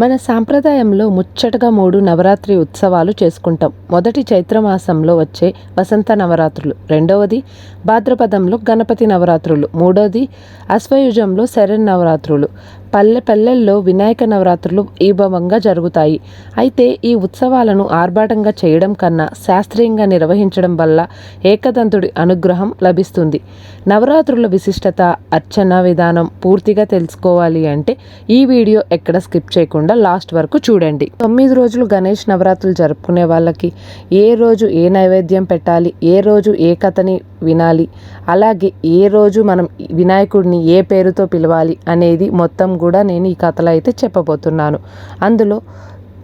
మన సాంప్రదాయంలో ముచ్చటగా మూడు నవరాత్రి ఉత్సవాలు చేసుకుంటాం. మొదటి చైత్రమాసంలో వచ్చే వసంత నవరాత్రులు. రెండవది భాద్రపదంలో గణపతి నవరాత్రులు. మూడవది అశ్వయుజంలో శరణ్ నవరాత్రులు. పల్లె పల్లెల్లో వినాయక నవరాత్రులు ఈభవంగా జరుగుతాయి. అయితే ఈ ఉత్సవాలను ఆర్భాటంగా చేయడం కన్నా శాస్త్రీయంగా నిర్వహించడం వల్ల ఏకదంతుడి అనుగ్రహం లభిస్తుంది. నవరాత్రుల విశిష్టత అర్చన విధానం పూర్తిగా తెలుసుకోవాలి అంటే ఈ వీడియో ఎక్కడ స్కిప్ చేయకుండా లాస్ట్ వరకు చూడండి. తొమ్మిది రోజులు గణేష్ నవరాత్రులు జరుపుకునే వాళ్ళకి ఏ రోజు ఏ నైవేద్యం పెట్టాలి ఏ రోజు ఏ కథని వినాలి. అలాగే ఏ రోజు మనం వినాయకుడిని ఏ పేరుతో పిలవాలి అనేది మొత్తం కూడా నేను ఈ కథలో అయితే చెప్పబోతున్నాను. అందులో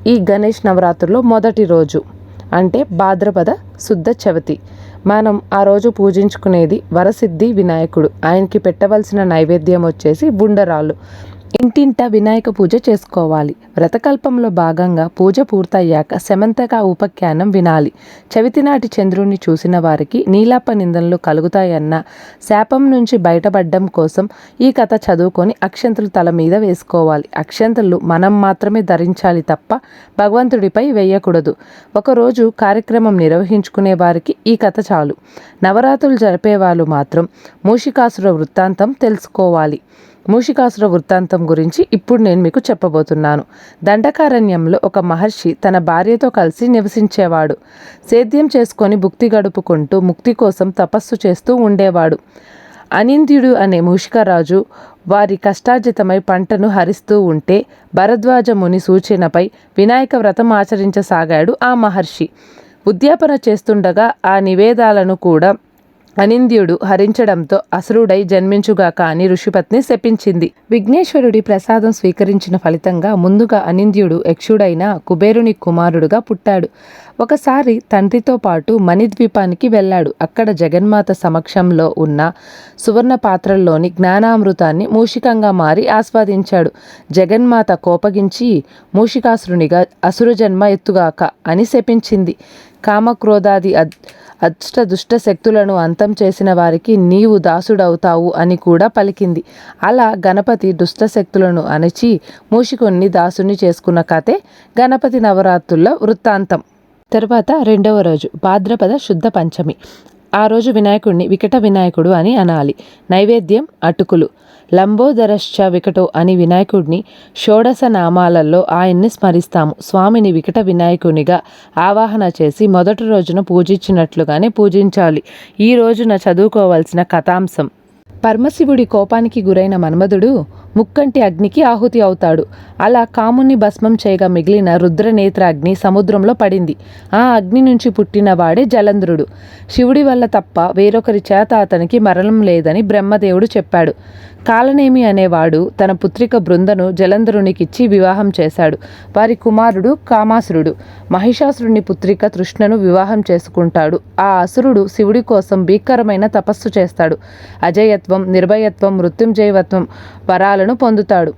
ఈ గణేష్ నవరాత్రులో మొదటి రోజు అంటే భాద్రపద శుద్ధ చవితి. మనం ఆ రోజు పూజించుకునేది వరసిద్ధి వినాయకుడు. ఆయనకి పెట్టవలసిన నైవేద్యం వచ్చేసి బుండరాళ్ళు. ఇంటింట వినాయక పూజ చేసుకోవాలి. వ్రతకల్పంలో భాగంగా పూజ పూర్తయ్యాక శమంతగా ఉపఖ్యానం వినాలి. చవితి నాటి చంద్రుణ్ణి చూసిన వారికి నీలాప నిందనలు కలుగుతాయన్న శాపం నుంచి బయటపడడం కోసం ఈ కథ చదువుకొని అక్షంతలు తల మీద వేసుకోవాలి. అక్షంతలు మనం మాత్రమే ధరించాలి తప్ప భగవంతుడిపై వేయకూడదు. ఒకరోజు కార్యక్రమం నిర్వహించుకునే వారికి ఈ కథ చాలు. నవరాత్రులు జరిపేవాళ్ళు మాత్రం మూషికాసుర వృత్తాంతం తెలుసుకోవాలి. మూషికాసుర వృత్తాంతం గురించి ఇప్పుడు నేను మీకు చెప్పబోతున్నాను. దండకారణ్యంలో ఒక మహర్షి తన భార్యతో కలిసి నివసించేవాడు. సేద్యం చేసుకొని భుక్తి గడుపుకుంటూ ముక్తి కోసం తపస్సు చేస్తూ ఉండేవాడు. అనింద్యుడు అనే మూషికరాజు వారి కష్టార్జితమై పంటను హరిస్తూ ఉంటే భరద్వాజ ముని సూచనపై వినాయక వ్రతం ఆచరించసాగాడు ఆ మహర్షి. ఉద్యాపన చేస్తుండగా ఆ నివేదాలను కూడా అనింద్యుడు హరించడంతో అసురుడై జన్మించుగాక అని ఋషిపత్ని శపించింది. విఘ్నేశ్వరుడి ప్రసాదం స్వీకరించిన ఫలితంగా ముందుగా అనింద్యుడు యక్షుడైన కుబేరుని కుమారుడుగా పుట్టాడు. ఒకసారి తండ్రితో పాటు మణిద్వీపానికి వెళ్ళాడు. అక్కడ జగన్మాత సమక్షంలో ఉన్న సువర్ణ పాత్రల్లోని జ్ఞానామృతాన్ని మూషికంగా మారి ఆస్వాదించాడు. జగన్మాత కోపగించి మూషికాసురునిగా అసురు జన్మ ఎత్తుగాక అని శపించింది. కామక్రోధాది అద్ అష్ట దుష్ట శక్తులను అంతం చేసిన వారికి నీవు దాసుడవుతావు అని కూడా పలికింది. అలా గణపతి దుష్ట శక్తులను అణచి మూషికొన్ని దాసుని చేసుకున్న కథే గణపతి నవరాత్రుల వృత్తాంతం. తర్వాత రెండవ రోజు భాద్రపద శుద్ధ పంచమి. ఆ రోజు వినాయకుడిని వికట వినాయకుడు అని అనాలి. నైవేద్యం అటుకులు. లంబోదరశ్చ వికటో అని వినాయకుడిని షోడశ నామాలలో ఆయన్ని స్మరిస్తాము. స్వామిని వికట వినాయకునిగా ఆవాహన చేసి మొదటి రోజున పూజించినట్లుగానే పూజించాలి. ఈ రోజున చదువుకోవాల్సిన కథాంశం. పరమశివుడి కోపానికి గురైన మన్మధుడు ముక్కంటి అగ్నికి ఆహుతి అవుతాడు. అలా కాముని భస్మం చేయగా మిగిలిన రుద్రనేత్ర అగ్ని సముద్రంలో పడింది. ఆ అగ్ని నుంచి పుట్టిన వాడే జలంధ్రుడు శివుడి వల్ల తప్ప వేరొకరి చేత అతనికి మరణం లేదని బ్రహ్మదేవుడు చెప్పాడు. కాలనేమి అనేవాడు తన పుత్రిక బృందను జలంధరునికిచ్చి వివాహం చేశాడు. వారి కుమారుడు కామాసురుడు. మహిషాసురుని పుత్రిక తృష్ణను వివాహం చేసుకుంటాడు. ఆ అసురుడు శివుడి కోసం భీకరమైన తపస్సు చేస్తాడు. అజయత్వం నిర్భయత్వం మృత్యుంజయవత్వం వరాలను పొందుతాడు.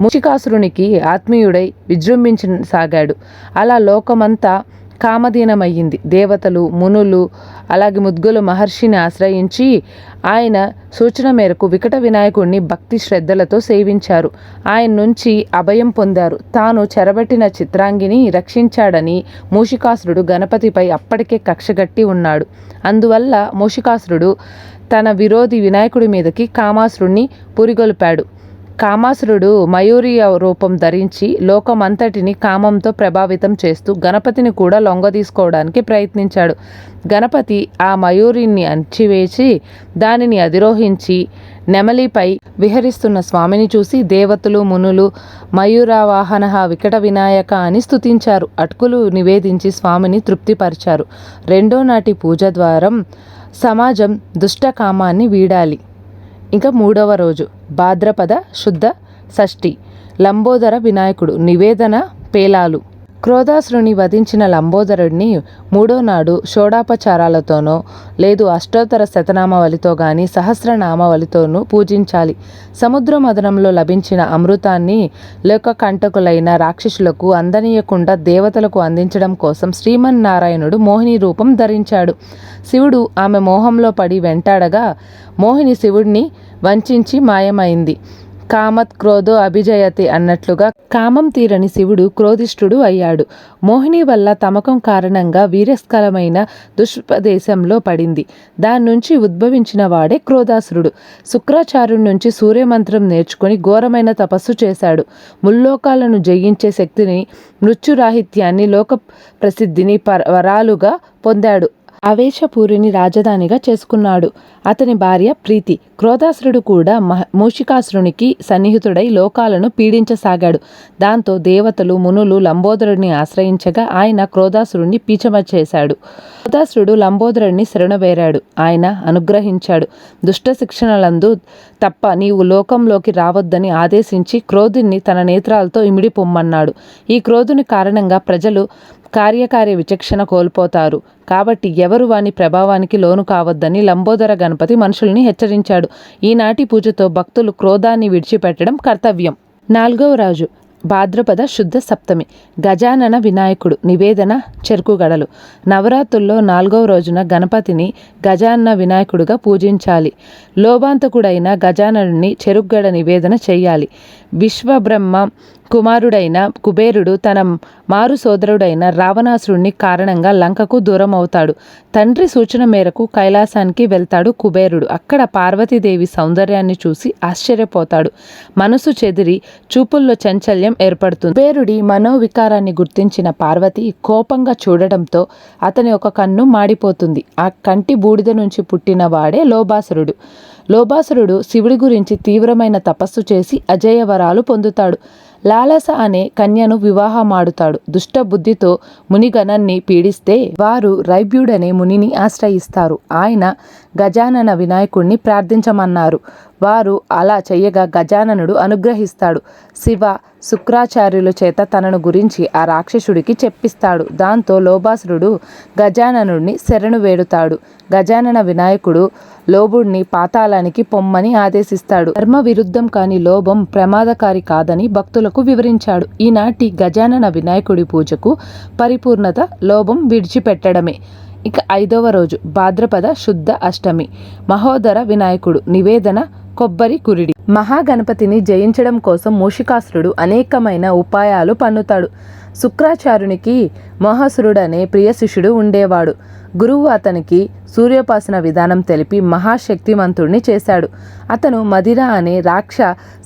ముషికాసురునికి ఆత్మీయుడై విజృంభించసాగాడు. అలా లోకమంతా కామధీనమయ్యింది. దేవతలు మునులు అలాగే ముద్గులు మహర్షిని ఆశ్రయించి ఆయన సూచన మేరకు వికట వినాయకుడిని భక్తి శ్రద్ధలతో సేవించారు. ఆయన నుంచి అభయం పొందారు. తాను చెరబట్టిన చిత్రాంగిని రక్షించాడని మూషికాసురుడు గణపతిపై అప్పటికే కక్షగట్టి ఉన్నాడు. అందువల్ల మూషికాసురుడు తన విరోధి వినాయకుడి మీదకి కామాసురుణ్ణి పురిగొల్పాడు. కామాసురుడు మయూరి రూపం ధరించి లోకమంతటిని కామంతో ప్రభావితం చేస్తూ గణపతిని కూడా లొంగదీసుకోవడానికి ప్రయత్నించాడు. గణపతి ఆ మయూరిని అంచివేసి దానిని అధిరోహించి నెమలిపై విహరిస్తున్న స్వామిని చూసి దేవతలు మునులు మయూరావాహన వికట వినాయక అని స్తుతించారు. అటుకులు నివేదించి స్వామిని తృప్తిపరిచారు. రెండో నాటి పూజ ద్వారం సమాజం దుష్టకామాన్ని వీడాలి. ఇంకా మూడవ రోజు భాద్రపద శుద్ధ షష్ఠి. లంబోదర వినాయకుడు నివేదన పేలాలు. క్రోధాసురుని వధించిన లంబోదరుడిని మూడో నాడు షోడాపచారాలతోనో లేదు అష్టోత్తర శతనామవలితో గాని సహస్రనామవలితోనూ పూజించాలి. సముద్ర మదనంలో లభించిన అమృతాన్ని లోకకంటకులైన రాక్షసులకు అందనీయకుండా దేవతలకు అందించడం కోసం శ్రీమన్నారాయణుడు మోహిని రూపం ధరించాడు. శివుడు ఆమె మోహంలో పడి వెంటాడగా మోహిని శివుడిని వంచించి మాయమైంది. కామత్ క్రోధో అభిజయతి అన్నట్లుగా కామం తీరని శివుడు క్రోధిష్ఠుడు అయ్యాడు. మోహిని వల్ల తమకం కారణంగా వీరస్కలమైన దుష్పదేశంలో పడింది. దాని నుంచి ఉద్భవించిన వాడే క్రోధాసురుడు. శుక్రాచార్యుడి నుంచి సూర్యమంత్రం నేర్చుకుని ఘోరమైన తపస్సు చేశాడు. ముల్లోకాలను జయించే శక్తిని మృత్యురాహిత్యాన్ని లోక ప్రసిద్ధిని పర వరాలుగా పొందాడు. ఆవేశపూరిని రాజధానిగా చేసుకున్నాడు. అతని భార్య ప్రీతి క్రోధాసురుడు కూడా మహ మూషికాసురునికి సన్నిహితుడై లోకాలను పీడించసాగాడు. దాంతో దేవతలు మునులు లంబోదరుడిని ఆశ్రయించగా ఆయన క్రోధాసురుణ్ణి పీచమచేశాడు. క్రోధాసురుడు లంబోదరుడిని శరణబేరాడు. ఆయన అనుగ్రహించాడు. దుష్ట శిక్షణలందు తప్ప నీవు లోకంలోకి రావద్దని ఆదేశించి క్రోధుని తన నేత్రాలతో ఇమిడి పొమ్మన్నాడు ఈ క్రోధుని కారణంగా ప్రజలు కార్యకార్య విచక్షణ కోల్పోతారు. కాబట్టి ఎవరు వాని ప్రభావానికి లోను కావద్దని లంబోదర గణపతి మనుషుల్ని హెచ్చరించాడు. ఈనాటి పూజతో భక్తులు క్రోధాన్ని విడిచిపెట్టడం కర్తవ్యం. నాలుగవ రాజు భాద్రపద శుద్ధ సప్తమి గజానన వినాయకుడు నివేదన చెరుకుగడలు. నవరాత్రుల్లో నాలుగవ రోజున గణపతిని గజానన వినాయకుడుగా పూజించాలి. లోభాంతకుడైన గజాననుని చెరుకుగడ నివేదన చేయాలి. విశ్వబ్రహ్మ కుమారుడైన కుబేరుడు తన మారు సోదరుడైన రావణాసురుణ్ణి కారణంగా లంకకు దూరం అవుతాడు తండ్రి సూచన మేరకు కైలాసానికి వెళ్తాడు కుబేరుడు. అక్కడ పార్వతీదేవి సౌందర్యాన్ని చూసి ఆశ్చర్యపోతాడు. మనసు చెదిరి చూపుల్లో చంచల్యం ఏర్పడుతుంది. కుబేరుడి మనోవికారాన్ని గుర్తించిన పార్వతి కోపంగా చూడడంతో అతని ఒక కన్ను మాడిపోతుంది. ఆ కంటి బూడిద నుంచి పుట్టిన వాడే లోబాసురుడు. లోబాసురుడు శివుడి గురించి తీవ్రమైన తపస్సు చేసి అజయవరాలు పొందుతాడు. లాలస అనే కన్యను వివాహమాడుతాడు. దుష్ట బుద్ధితో మునిగణన్ని పీడిస్తే వారు రైబ్యుడనే మునిని ఆశ్రయిస్తారు. ఆయన గజానన వినాయకుణ్ణి ప్రార్థించమన్నారు. వారు అలా చెయ్యగా గజాననుడు అనుగ్రహిస్తాడు. శివ శుక్రాచార్యుల చేత తనను గురించి ఆ రాక్షసుడికి చెప్పిస్తాడు. దాంతో లోబాసురుడు గజాననుడిని శరణు వేడుతాడు. గజానన వినాయకుడు లోబుడిని పాతాళానికి పొమ్మని ఆదేశిస్తాడు. ధర్మ విరుద్ధం కాని లోభం ప్రమాదకారి కాదని భక్తులకు వివరించాడు. ఈనాటి గజానన వినాయకుడి పూజకు పరిపూర్ణత లోభం విడిచిపెట్టడమే. ఇక ఐదవ రోజు భాద్రపద శుద్ధ అష్టమి. మహోదర వినాయకుడు నివేదన కొబ్బరి కురిడి. మహాగణపతిని జయించడం కోసం మూషికాసురుడు అనేకమైన ఉపాయాలు పన్నుతాడు. శుక్రాచార్యునికి మహాసురుడనే ప్రియ శిష్యుడు ఉండేవాడు. గురువు అతనికి సూర్యోపాసన విధానం తెలిపి మహాశక్తిమంతుడిని చేశాడు. అతను మదిర అనే రాక్ష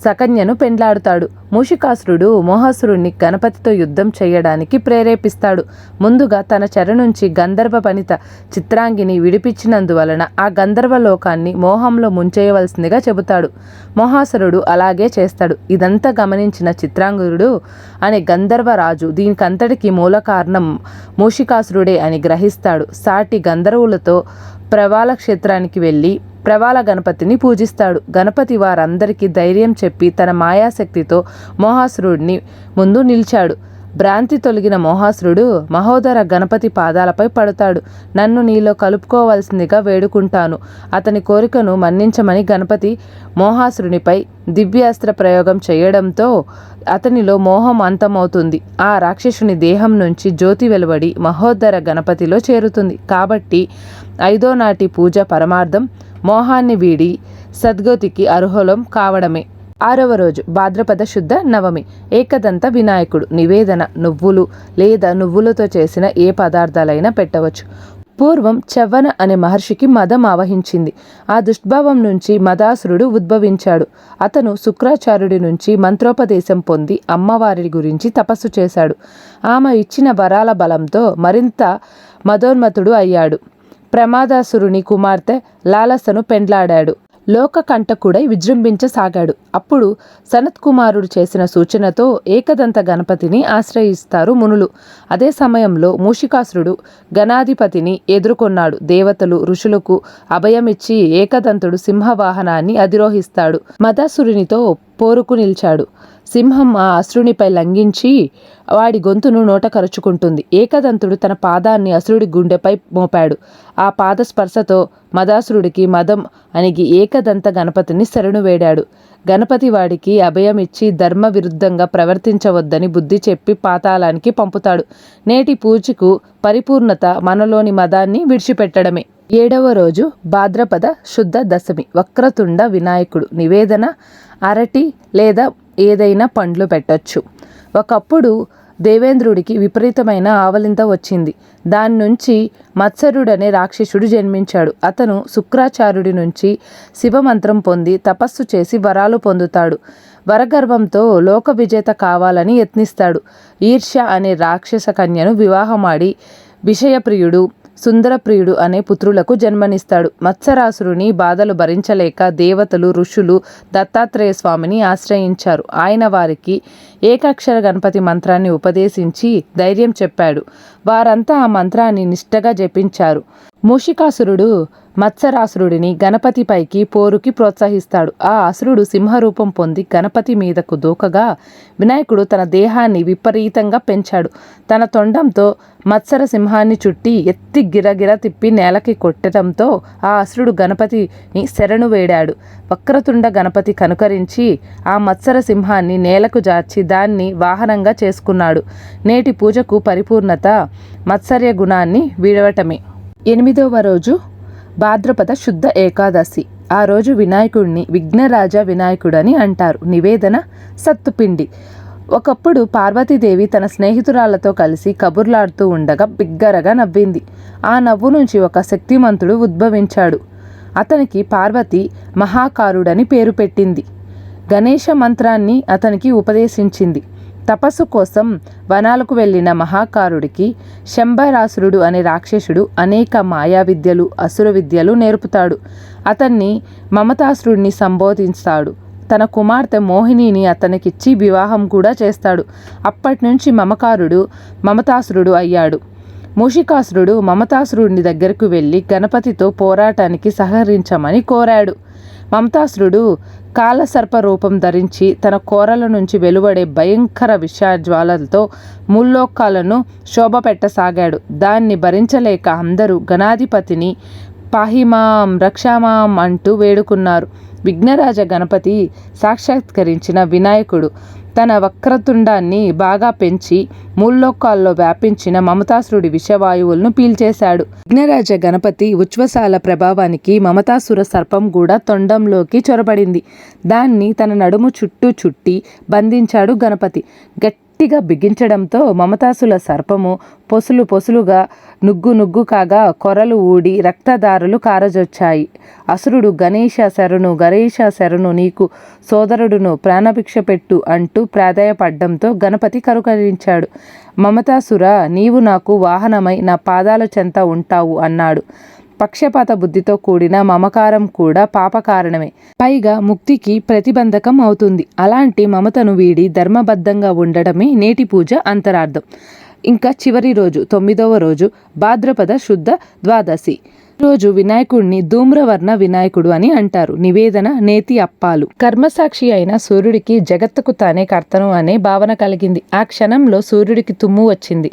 సకన్యను పెండ్లాడుతాడు. మూషికాసురుడు మోహాసురుణ్ణి గణపతితో యుద్ధం చేయడానికి ప్రేరేపిస్తాడు. ముందుగా తన చెర నుంచి గంధర్వ పనిత చిత్రాంగిని విడిపించినందువలన ఆ గంధర్వ లోకాన్ని మోహంలో ముంచేయవలసిందిగా చెబుతాడు. మోహాసురుడు అలాగే చేస్తాడు. ఇదంతా గమనించిన చిత్రాంగుడు అనే గంధర్వ రాజు దీనికంతటికి మూల కారణం మూషికాసురుడే అని గ్రహిస్తాడు. సాటి గంధర్వులతో ప్రవాల క్షేత్రానికి వెళ్ళి ప్రవాల గణపతిని పూజిస్తాడు. గణపతి వారందరికీ ధైర్యం చెప్పి తన మాయాశక్తితో మోహాసురుడిని ముందు నిలిచాడు. భ్రాంతి తొలగిన మోహాసురుడు మహోదర గణపతి పాదాలపై పడతాడు. నన్ను నీలో కలుపుకోవాల్సిందిగా వేడుకుంటాను. అతని కోరికను మన్నించమని గణపతి మోహాసురునిపై దివ్యాస్త్ర ప్రయోగం చేయడంతో అతనిలో మోహం అంతమవుతుంది. ఆ రాక్షసుని దేహం నుంచి జ్యోతి వెలువడి మహోదర గణపతిలో చేరుతుంది. కాబట్టి ఐదో నాటి పూజ పరమార్థం మోహాన్ని వీడి సద్గతికి అర్హులం కావడమే. ఆరవ రోజు భాద్రపద శుద్ధ నవమి. ఏకదంత వినాయకుడు నివేదన నువ్వులు లేదా నువ్వులతో చేసిన ఏ పదార్థాలైనా పెట్టవచ్చు. పూర్వం చవ్వన అనే మహర్షికి మదం ఆవహించింది. ఆ దుష్భావం నుంచి మదాసురుడు ఉద్భవించాడు. అతను శుక్రాచార్యుడి నుంచి మంత్రోపదేశం పొంది అమ్మవారి గురించి తపస్సు చేశాడు. ఆమె ఇచ్చిన వరాల బలంతో మరింత మదోన్మతుడు అయ్యాడు. ప్రమాదాసురుని కుమార్తె లాలసను పెండ్లాడాడు. లోకకంఠకుడై విజృంభించసాగాడు. అప్పుడు సనత్ కుమారుడు చేసిన సూచనతో ఏకదంత గణపతిని ఆశ్రయిస్తారు మునులు. అదే సమయంలో మూషికాసురుడు గణాధిపతిని ఎదుర్కొన్నాడు. దేవతలు ఋషులకు అభయమిచ్చి ఏకదంతుడు సింహవాహనాన్ని అధిరోహిస్తాడు. మదాసురునితో పోరుకు నిలిచాడు. సింహం ఆ అసురునిపై లంఘించి వాడి గొంతును నోట కరుచుకుంటుంది ఏకదంతుడు తన పాదాన్ని అసురుడి గుండెపై మోపాడు. ఆ పాద స్పర్శతో మదాసురుడికి మదం అనిగి ఏకదంత గణపతిని శరణు వేడాడు. గణపతి వాడికి అభయమిచ్చి ధర్మ విరుద్ధంగా ప్రవర్తించవద్దని బుద్ధి చెప్పి పాతాళానికి పంపుతాడు. నేటి పూజకు పరిపూర్ణత మనలోని మదాన్ని విడిచిపెట్టడమే. ఏడవ రోజు భాద్రపద శుద్ధ దశమి. వక్రతుండ వినాయకుడు. నివేదన అరటి లేదా ఏదైనా పండ్లు పెట్టొచ్చు. ఒకప్పుడు దేవేంద్రుడికి విపరీతమైన ఆవలింత వచ్చింది. దాని నుంచి మత్సరుడనే రాక్షసుడు జన్మించాడు. అతను శుక్రాచార్యుడి నుంచి శివమంత్రం పొంది తపస్సు చేసి వరాలు పొందుతాడు. వరగర్వంతో లోక విజేత కావాలని యత్నిస్తాడు. ఈర్ష్య అనే రాక్షస కన్యను వివాహమాడి విషయప్రియుడు సుందరప్రియుడు అనే పుత్రులకు జన్మనిస్తాడు. మత్సరాసురుని బాధలు భరించలేక దేవతలు ఋషులు దత్తాత్రేయ స్వామిని ఆశ్రయించారు. ఆయన వారికి ఏకాక్షర గణపతి మంత్రాన్ని ఉపదేశించి ధైర్యం చెప్పాడు. వారంతా ఆ మంత్రాన్ని నిష్టగా జపించారు. మూషికాసురుడు మత్సరాసురుడిని గణపతిపైకి పోరుకి ప్రోత్సహిస్తాడు. ఆ అసురుడు సింహరూపం పొంది గణపతి మీదకు దూకగా వినాయకుడు తన దేహాన్ని విపరీతంగా పెంచాడు. తన తొండంతో మత్సర సింహాన్ని చుట్టి ఎత్తి గిరగిర తిప్పి నేలకి కొట్టడంతో ఆ అసురుడు గణపతిని శరణు వేడాడు. వక్రతుండ గణపతి కనుకరించి ఆ మత్సర సింహాన్ని నేలకు జార్చి దాన్ని వాహనంగా చేసుకున్నాడు. నేటి పూజకు పరిపూర్ణత మత్సర్య గుణాన్ని వీడవటమే. ఎనిమిదవ రోజు భాద్రపద శుద్ధ ఏకాదశి. ఆ రోజు వినాయకుడిని విఘ్నరాజ వినాయకుడని అంటారు. నివేదన సత్తుపిండి. ఒకప్పుడు పార్వతీదేవి తన స్నేహితురాలతో కలిసి కబుర్లాడుతూ ఉండగా బిగ్గరగా నవ్వింది. ఆ నవ్వు నుంచి ఒక శక్తిమంతుడు ఉద్భవించాడు. అతనికి పార్వతి మహాకారుడని పేరు పెట్టింది. గణేష మంత్రాన్ని అతనికి ఉపదేశించింది. తపస్సు కోసం వనాలకు వెళ్ళిన మహాకారుడికి శంభరాసురుడు అనే రాక్షసుడు అనేక మాయా విద్యలు అసుర విద్యలు నేర్పుతాడు. అతన్ని మమతాసురుడిని సంబోధిస్తాడు. తన కుమార్తె మోహినిని అతనికిచ్చి వివాహం కూడా చేస్తాడు. అప్పటి నుంచి మమకారుడు మమతాసురుడు అయ్యాడు. మూషికాసురుడు మమతాసురుడిని దగ్గరకు వెళ్ళి గణపతితో పోరాటానికి సహకరించమని కోరాడు. మమతాసురుడు కాలసర్ప రూపం ధరించి తన కోరల నుంచి వెలువడే భయంకర విషజ్వాలలతో ముల్లోకాలను శోభ పెట్టసాగాడు దాన్ని భరించలేక అందరూ గణాధిపతిని పాహిమాం రక్షామాం అంటూ వేడుకున్నారు. విఘ్నరాజ గణపతి సాక్షాత్కరించిన వినాయకుడు తన వక్రతుండాన్ని బాగా పెంచి మూలోకాల్లో వ్యాపించిన మమతాసురుడి విషవాయువులను పీల్చేశాడు. విఘ్నరాజ గణపతి ఉచ్ఛ్వసాల ప్రభావానికి మమతాసుర సర్పం కూడా తొండంలోకి చొరబడింది. దాన్ని తన నడుము చుట్టూ చుట్టి బంధించాడు గణపతి. గట్టి గట్టిగా బిగించడంతో మమతాసుల సర్పము పొసులు పొసులుగా నుగ్గు నుగ్గు కాగా కొరలు ఊడి రక్తదారులు కారజొచ్చాయి. అసురుడు గణేష శరణు గణేష శరణు నీకు సోదరుడును ప్రాణభిక్ష పెట్టు అంటూ ప్రాధాయపడ్డంతో గణపతి కరుకరించాడు. మమతాసుర నీవు నాకు వాహనమై నా పాదాల చెంత ఉంటావు అన్నాడు. పక్షపాత బుద్ధితో కూడిన మమకారం కూడా పాపకారణమే. పైగా ముక్తికి ప్రతిబంధకం అవుతుంది. అలాంటి మమతను వీడి ధర్మబద్ధంగా ఉండడమే నేటి పూజ అంతరార్థం. ఇంకా చివరి రోజు తొమ్మిదవ రోజు భాద్రపద శుద్ధ ద్వాదశి. రోజు వినాయకుడిని ధూమ్రవర్ణ వినాయకుడు అని అంటారు. నివేదన నేతి అప్పాలు. కర్మసాక్షి అయిన సూర్యుడికి జగత్తుకు తానే కర్తను అనే భావన కలిగింది. ఆ క్షణంలో సూర్యుడికి తుమ్ము వచ్చింది.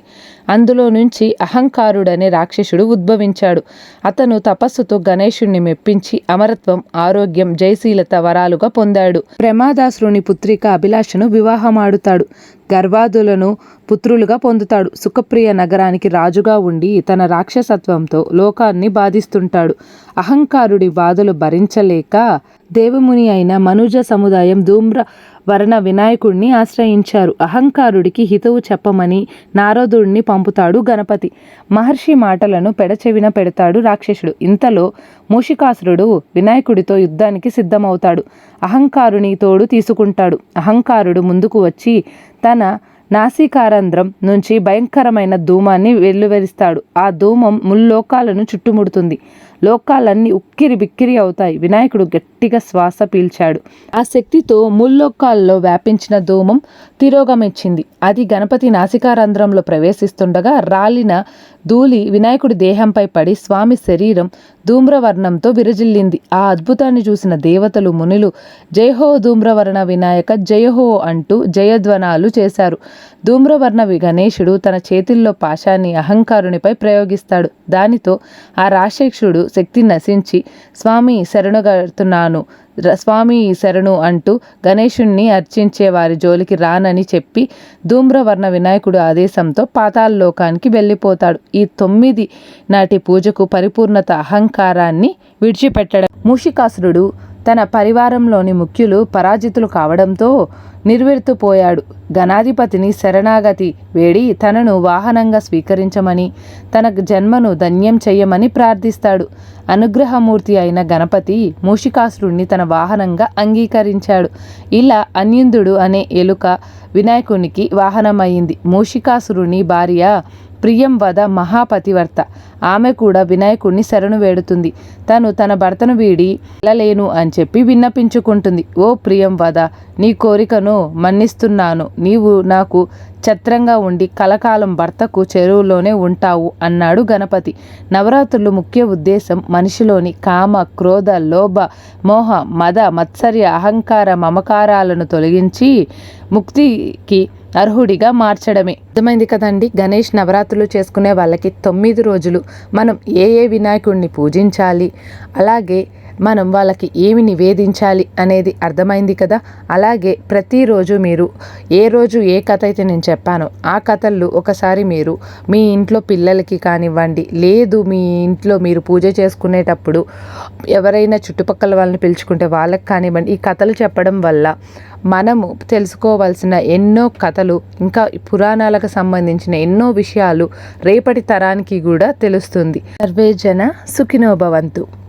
అందులో నుంచి అహంకారుడనే రాక్షసుడు ఉద్భవించాడు. అతను తపస్సుతో గణేశుణ్ణి మెప్పించి అమరత్వం ఆరోగ్యం జయశీలత వరాలుగా పొందాడు. ప్రమాదాసురుని పుత్రిక అభిలాషను వివాహమాడుతాడు. గర్వాదులను పుత్రులుగా పొందుతాడు. సుఖప్రియ నగరానికి రాజుగా ఉండి తన రాక్షసత్వంతో లోకాన్ని బాధిస్తుంటాడు. అహంకారుడి బాధలు భరించలేక దేవముని అయిన మనుజ సముదాయం ధూమ్ర వర్ణ వినాయకుడిని ఆశ్రయించారు. అహంకారుడికి హితవు చెప్పమని నారదుడిని పంపుతాడు గణపతి. మహర్షి మాటలను పెడచెవిన పెడతాడు రాక్షసుడు. ఇంతలో మూషికాసురుడు వినాయకుడితో యుద్ధానికి సిద్ధమవుతాడు. అహంకారుని తోడు తీసుకుంటాడు. అహంకారుడు ముందుకు వచ్చి తన నాసికారంధ్రం నుంచి భయంకరమైన ధూమాన్ని వెల్లువరిస్తాడు. ఆ ధూమం ముల్లోకాలను చుట్టుముడుతుంది. లోకాలన్నీ ఉక్కిరి బిక్కిరి అవుతాయి. వినాయకుడు గట్టిగా శ్వాస పీల్చాడు. ఆ శక్తితో ముల్లోకాల్లో వ్యాపించిన ధూమం తిరోగమిచ్చింది అది గణపతి నాసికారంధ్రంలో ప్రవేశిస్తుండగా రాలిన ధూళి వినాయకుడి దేహంపై పడి స్వామి శరీరం ధూమ్రవర్ణంతో విరజిల్లింది. ఆ అద్భుతాన్ని చూసిన దేవతలు మునులు జయహో ధూమ్రవర్ణ వినాయక జయహో అంటూ జయధ్వనాలు చేశారు. ధూమ్రవర్ణ గణేశుడు తన చేతిల్లో పాశాన్ని అహంకారునిపై ప్రయోగిస్తాడు. దానితో ఆ రాక్షసుడు శక్తి నశించి స్వామి శరణుగడుతున్నాను. స్వామి శరణు అంటూ గణేశుణ్ణి అర్చించే వారి జోలికి రానని చెప్పి ధూమ్రవర్ణ వినాయకుడు ఆదేశంతో పాతాళలోకానికి వెళ్ళిపోతాడు. ఈ తొమ్మిది నాటి పూజకు పరిపూర్ణత అహంకారాన్ని విడిచిపెట్టడం. మూషికాసురుడు తన పరివారంలోని ముఖ్యులు పరాజితులు కావడంతో నిర్వెర్తుపోయాడు గణాధిపతిని శరణాగతి వేడి తనను వాహనంగా స్వీకరించమని తన జన్మను ధన్యం చెయ్యమని ప్రార్థిస్తాడు. అనుగ్రహమూర్తి అయిన గణపతి మూషికాసురుణ్ణి తన వాహనంగా అంగీకరించాడు. ఇలా అన్యుందుడు అనే ఎలుక వినాయకునికి వాహనమైంది మూషికాసురుని భార్య ప్రియం వద మహాపతివర్త. ఆమె కూడా వినాయకుడిని శరణు వేడుతుంది. తను తన భర్తను వీడి వెళ్ళలేను అని చెప్పి విన్నపించుకుంటుంది. ఓ ప్రియం వద నీ కోరికను మన్నిస్తున్నాను. నీవు నాకు ఛత్రంగా ఉండి కలకాలం భర్తకు చెరువులోనే ఉంటావు అన్నాడు గణపతి. నవరాత్రులు ముఖ్య ఉద్దేశం మనిషిలోని కామ క్రోధ లోభ మోహ మద మత్సర్య అహంకార మమకారాలను తొలగించి ముక్తికి అర్హుడిగా మార్చడమే. అర్థమైంది కదండి? గణేష్ నవరాత్రులు చేసుకునే వాళ్ళకి తొమ్మిది రోజులు మనం ఏ ఏ వినాయకుడిని పూజించాలి? అలాగే మనం వాళ్ళకి ఏమి నివేదించాలి అనేది అర్థమైంది కదా? అలాగే ప్రతిరోజు మీరు ఏ రోజు ఏ కథ అయితే నేను చెప్పానో ఆ కథలు ఒకసారి మీరు మీ ఇంట్లో పిల్లలకి కానివ్వండి లేదు మీ ఇంట్లో మీరు పూజ చేసుకునేటప్పుడు ఎవరైనా చుట్టుపక్కల వాళ్ళని పిలుచుకుంటే వాళ్ళకి కానివ్వండి ఈ కథలు చెప్పడం వల్ల మనము తెలుసుకోవాల్సిన ఎన్నో కథలు ఇంకా పురాణాలకు సంబంధించిన ఎన్నో విషయాలు రేపటి తరానికి కూడా తెలుస్తుంది. సర్వేజన సుఖినోభవంతు.